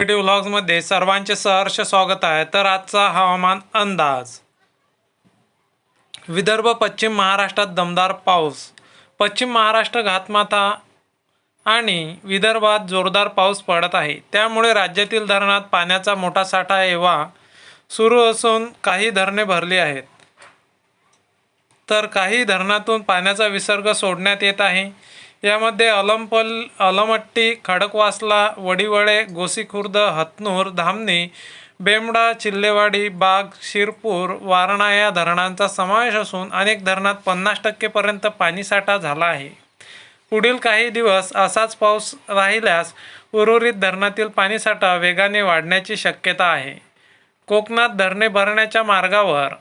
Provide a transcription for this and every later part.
व्लॉग्समध्ये सर्वांचे सहर्ष स्वागत आहे. तर आजचा हवामान अंदाज. विदर्भ पश्चिम महाराष्ट्रात दमदार पाऊस. पश्चिम महाराष्ट्र घातमाथा आणि विदर्भात जोरदार पाऊस पडत आहे. त्यामुळे राज्यातील धरणात पाण्याचा मोठा साठा एवा सुरू असून काही धरणे भरली आहेत. तर काही धरणातून पाण्याचा विसर्ग सोडण्यात येत आहे. यामध्ये अलमपल अलमट्टी खडकवासला वडिवळे गोसीखुर्द हतनूर धामणी बेमडा चिल्लेवाडी बाग शिरपूर वारणा या धरणांचा समावेश असून अनेक धरणात पन्नास टक्केपर्यंत पाणीसाठा झाला आहे. पुढील काही दिवस असाच पाऊस राहिल्यास उर्वरित धरणातील पाणीसाठा वेगाने वाढण्याची शक्यता आहे. कोकणात धरणे भरण्याच्या मार्गावर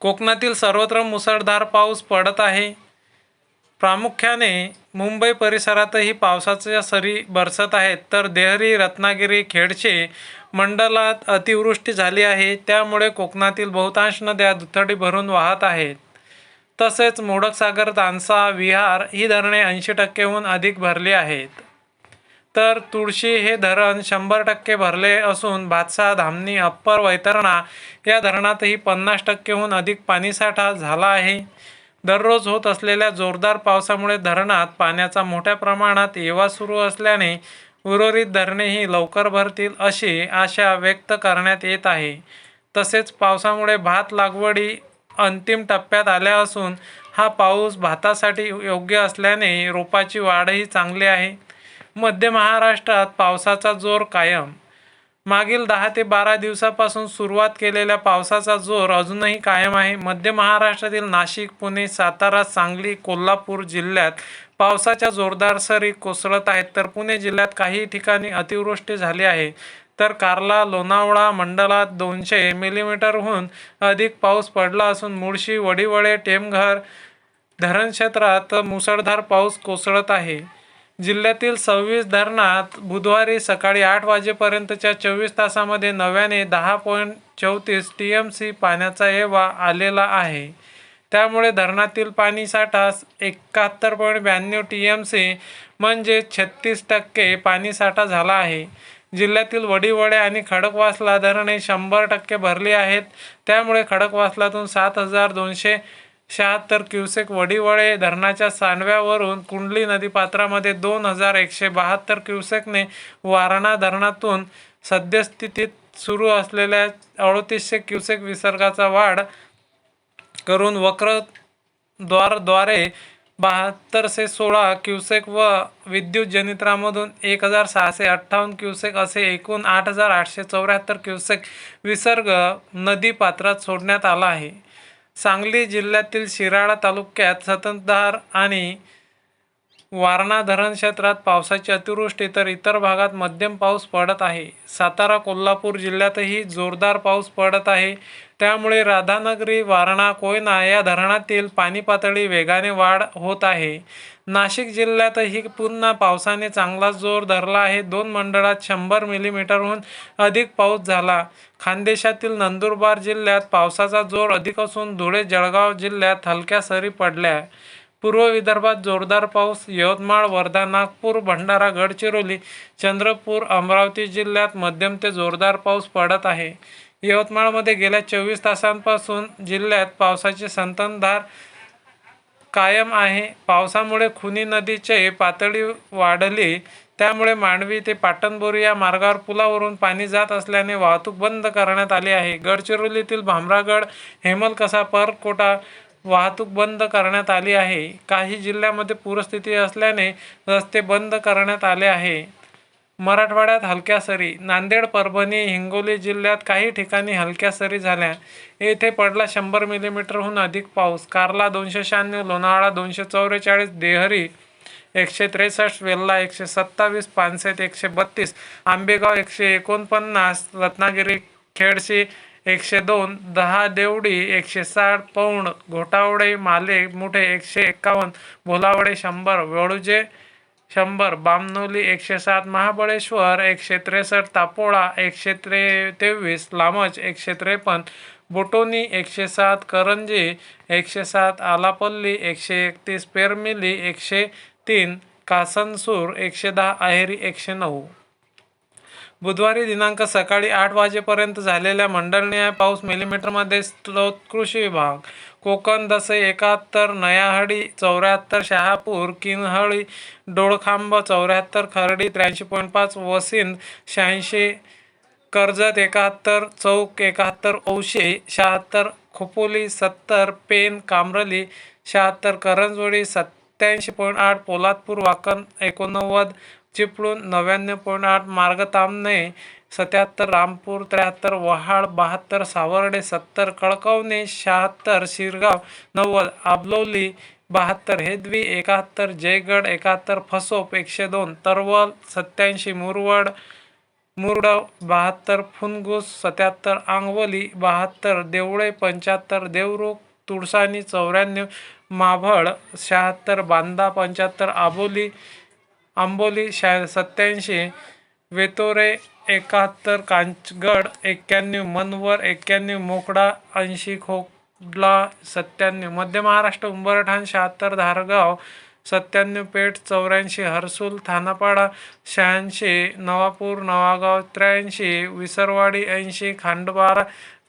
कोकणातील सर्वत्र मुसळधार पाऊस पडत आहे. प्रामुख्याने मुंबई परिसरातही पावसाच्या सरी बरसत आहेत. तर देहरी रत्नागिरी खेडचे मंडलात अतिवृष्टी झाली आहे. त्यामुळे कोकणातील बहुतांश नद्या दुथडी भरून वाहत आहेत. तसेच मोडकसागर तानसा विहार ही धरणे ऐंशी टक्केहून अधिक भरली आहेत. तर तुळशी हे धरण शंभर टक्के भरले असून भातसा धामणी अप्पर वैतरणा या धरणातही पन्नास टक्केहून अधिक पाणीसाठा झाला आहे. दररोज होत असलेल्या जोरदार पावसामुळे धरणात पाण्याचा मोठ्या प्रमाणात येवा सुरू असल्याने उर्वरित धरणेही लवकर भरतील अशी आशा व्यक्त करण्यात येत आहे. तसेच पावसामुळे भात लागवडी अंतिम टप्प्यात आल्या असून हा पाऊस भातासाठी योग्य असल्याने रोपाची वाढही चांगली आहे. मध्य महाराष्ट्रात पावसाचा जोर कायम मागील दहा ते बारा दिवसापासून सुरुवात केलेल्या पावसाचा जोर अजूनही कायम आहे. मध्य महाराष्ट्रातील नाशिक पुणे सातारा सांगली कोल्हापूर जिल्ह्यात पावसाच्या जोरदार सरी कोसळत आहेत. तर पुणे जिल्ह्यात काही ठिकाणी अतिवृष्टी झाली आहे. तर कार्ला लोणावळा मंडलात दोनशे मिलीमीटरहून अधिक पाऊस पडला असून मुळशी वडिवळे टेमघर धरण क्षेत्रात मुसळधार पाऊस कोसळत आहे. जिल्ह्यातील सव्वीस धरणात बुधवारी सकाळी आठ वाजेपर्यंतच्या चोवीस तासामध्ये नव्याने दहा पॉईंट चौतीस टी एम सी पाण्याचा येवा आलेला आहे. त्यामुळे धरणातील पाणीसाठा एकाहत्तर पॉईंट ब्याण्णव टी एम सी म्हणजे छत्तीस टक्के पाणीसाठा झाला आहे. जिल्ह्यातील वडीवडे आणि खडकवासला धरणे शंभर टक्के भरली आहेत. त्यामुळे खडकवासलातून सात हजार दोनशे शहात्तर क्युसेक वडीवळे धरणाच्या सांडव्यावरून कुंडली नदीपात्रामध्ये दोन हजार एकशे बहात्तर क्युसेकने वारणा धरणातून सद्यस्थितीत सुरू असलेल्या अडतीसशे क्युसेक विसर्गाचा वाढ करून वक्रद्वारद्वारे बहात्तरशे सोळा क्युसेक व विद्युत जनित्रामधून एक हजार सहाशे अठ्ठावन्न क्युसेक असे एकूण आठ हजार आठशे चौऱ्याहत्तर क्युसेक विसर्ग नदीपात्रात सोडण्यात आला आहे. सांगली जिल्ह्यातील शिराळा तालुक्यात सततधार आणि वारणा धरण क्षेत्रात पावसाची अतिवृष्टी तर इतर भागात मध्यम पाऊस पडत आहे. सातारा कोल्हापूर जिल्ह्यातही जोरदार पाऊस पडत आहे. त्यामुळे राधानगरी वारणा कोयना या धरणातील पाणी पातळी वेगाने वाढ होत आहे. नाशिक जिल्ह्यातही पुन्हा पावसाने चांगला जोर धरला आहे. दोन मंडळात शंभर मिलीमीटरहून अधिक पाऊस झाला. खानदेशातील नंदुरबार जिल्ह्यात पावसाचा जोर अधिक असून धुळे जळगाव जिल्ह्यात हलक्या सरी पडल्या. पूर्व विदर्भात जोरदार पाऊस यवतमाळ वर्धा नागपूर भंडारा गडचिरोली चंद्रपूर अमरावती जिल्ह्यात मध्यम ते जोरदार पाऊस पडत आहे. यवतमाळमध्ये गेल्या चोवीस तासांपासून जिल्ह्यात पावसाची संततधार कायम आहे. पावसामुळे खुनी नदीचे पातळी वाढली त्यामुळे मांडवी ते पाटणबोरी या मार्गावर पुलावरून पाणी जात असल्याने वाहतूक बंद करण्यात आली आहे. गडचिरोलीतील भामरागड हेमलकसा परकोटा वाहतूक बंद करण्यात आली आहे. काही जिल्ह्यामध्ये पूरस्थिती असल्याने रस्ते बंद करण्यात आले आहे. मराठवाड्यात हलक्या सरी नांदेड परभणी हिंगोली जिल्ह्यात काही ठिकाणी हलक्या सरी झाल्या. येथे पडला शंभर मिलीमीटरहून अधिक पाऊस. कारला दोनशे शहाण्णव लोणावळा दोनशे चौवेचाळीस देहरी एकशे त्रेसष्ट वेल्ला एकशे सत्तावीस पानसेत एकशे बत्तीस आंबेगाव एकशे एकोणपन्नास रत्नागिरी खेडशी एकशे दोन दहा देवडी एकशे साठ पौंड घोटावडे माले मुठे एकशे एक्कावन्न भोलावडे शंभर वेळुजे शंभर बामनोली एकशे सात महाबळेश्वर एकशे त्रेसष्ट तापोळा एकशे त्रे तेवीस लामच एकशे त्रेपन्न बोटोनी एकशे सात करंजी एकशे सात आलापल्ली एकशे एकतीस पेरमिली एकशे तीन कासनसूर एकशे दहा आहेरी एकशे नऊ. बुधवारी दिनांक सकाळी आठ वाजेपर्यंत झालेल्या मंडळनिहाय पाऊस मिलीमीटरमध्ये स्त्रोत विभाग कोकण दसे एकाहत्तर नयाहडी चौऱ्याहत्तर शहापूर किन्हळी डोळखांब चौऱ्याहत्तर खर्डी त्र्याऐंशी पॉईंट पाच वसिंद शहाऐंशी कर्जत एकाहत्तर चौक एकाहत्तर औशे शहात्तर खोपोली सत्तर पेन कामरली शहात्तर करंजोडी सत्याऐंशी पॉईंट आठ पोलादपूर वाकण एकोणनव्वद चिपळूण नव्याण्णव पॉईंट आठ मार्गतामणे सत्याहत्तर रामपूर त्र्याहत्तर वहाड बहात्तर सावर्डे सत्तर कळकवणे शहात्तर शिरगाव नव्वद आबलोली बहात्तर हेदवी एकाहत्तर जयगड एकाहत्तर फसोप एकशे दोन तरवल सत्याऐंशी मुरवड मुरडव बहात्तर फुनगुस सत्याहत्तर आंगवली बहात्तर देवळे पंच्याहत्तर देवरुख तुळसानी चौऱ्याण्णव माभळ शहात्तर बांदा पंच्याहत्तर आबोली आंबोली शहा सत्याऐंशी वेतोरे एकाहत्तर कांचगड एक्क्याण्णव मनवर एक्क्याण्णव मोकडा ऐंशी खोडला सत्त्याण्णव मध्य महाराष्ट्र उंबरठाण शहात्तर धारगाव सत्त्याण्णव पेठ चौऱ्याऐंशी हर्सूल थानापाडा शहाऐंशी नवापूर नवागाव त्र्याऐंशी विसरवाडी ऐंशी खांडबारा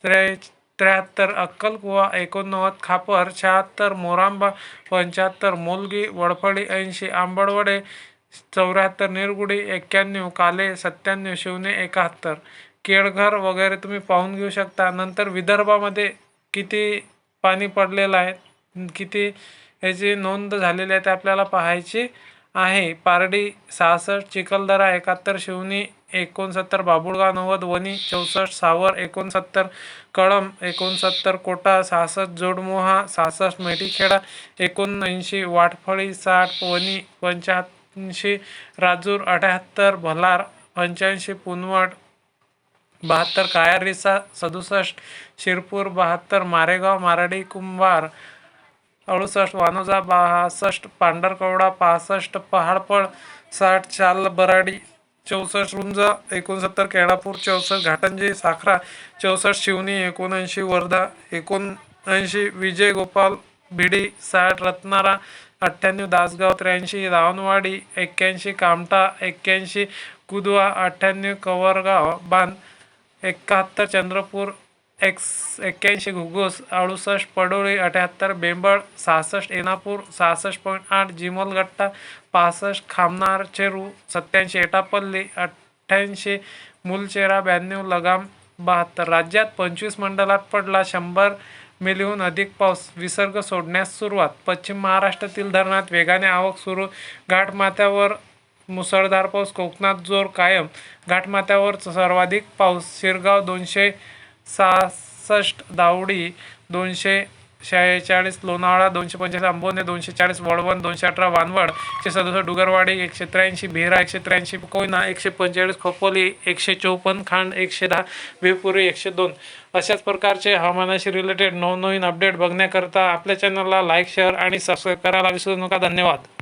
त्र्या त्र्याहत्तर अक्कलकुवा एकोणनव्वद खापर शहात्तर मोरांबा पंच्याहत्तर मोलगी वडफळी ऐंशी आंबडवडे चौऱ्याहत्तर निरगुडी एक्क्याण्णव काले सत्त्याण्णव शिवणे एकाहत्तर. केळघर वगैरे तुम्ही पाहून घेऊ शकता. नंतर विदर्भामध्ये किती पाणी पडलेलं आहे किती याची नोंद झालेली आहे ते आपल्याला पाहायची आहे. पारडी सहासष्ट चिखलदरा एकाहत्तर शिवनी एकोणसत्तर बाबुळगाव नव्वद वणी चौसष्ट सावर एकोणसत्तर कळम एकोणसत्तर कोटा सहासष्ट जोडमोहा सहासष्ट मेटीखेडा एकोणऐंशी वाटफळी साठ वणी पंच्याऐंशी राजूर अठ्याहत्तर भलार पंच्याऐंशी पुनवड बहात्तर कायारिसा सदुसष्ट शिरपूर बहात्तर मारेगाव मारडी कुंभार अडुसष्ट वानोजा बासष्ट पांढरकवडा पासष्ट पहाडपळ साठ चाल बराडी चौसष्ट रुंज एकोणसत्तर केळापूर चौसष्ट घाटंजी साखरा चौसष्ट शिवनी एकोणऐंशी वर्धा एकोणऐंशी विजय गोपाल भिडी साठ रत्नारा अठ्ठ्याण्णव दासगाव त्र्याऐंशी रावणवाडी एक्क्याऐंशी कामठा एक्क्याऐंशी कुदवा अठ्ठ्याण्णव कवरगाव बांध एकाहत्तर चंद्रपूर एक्स एक्क्याऐंशी घुगुस अडुसष्ट पडोळी अठ्याहत्तर बेंबळ सहासष्ट एनापूर सहासष्ट पॉईंट आठ जिमलगट्टा पासष्ट खामनार चेरू सत्याऐंशी एटापल्ली अठ्ठ्याऐंशी मुलचेरा ब्याण्णव लगाम बहात्तर राज्यात पंचवीस मंडलात पडला शंभर मिलीहून अधिक पाऊस विसर्ग सोडण्यास सुरुवात. पश्चिम महाराष्ट्रातील धरणात वेगाने आवक सुरू. घाटमाथ्यावर मुसळधार पाऊस कोकणात जोर कायम. घाटमाथ्यावर सर्वाधिक पाऊस शिरगाव दोनशे सहासष्ट दावडी दोनशे शेहेचाळीस लोणावळा दोनशे पंचेचाळीस आंबोने दोनशे चाळीस वळवण दोनशे अठरा वानवड एकशे सदुसष्ट डुगरवाडी एकशे त्र्याऐंशी भेरा एकशे त्र्याऐंशी कोयना एकशे पंचेचाळीस खोपोली एकशे चौपन्न खांड एकशे दहा वेपुरी एकशे दोन. अशाच प्रकारचे हवामानाशी रिलेटेड नवनवीन अपडेट बघण्याकरता आपल्या चॅनलला लाईक शेअर आणि सबस्क्राईब करायला विसरू नका. धन्यवाद.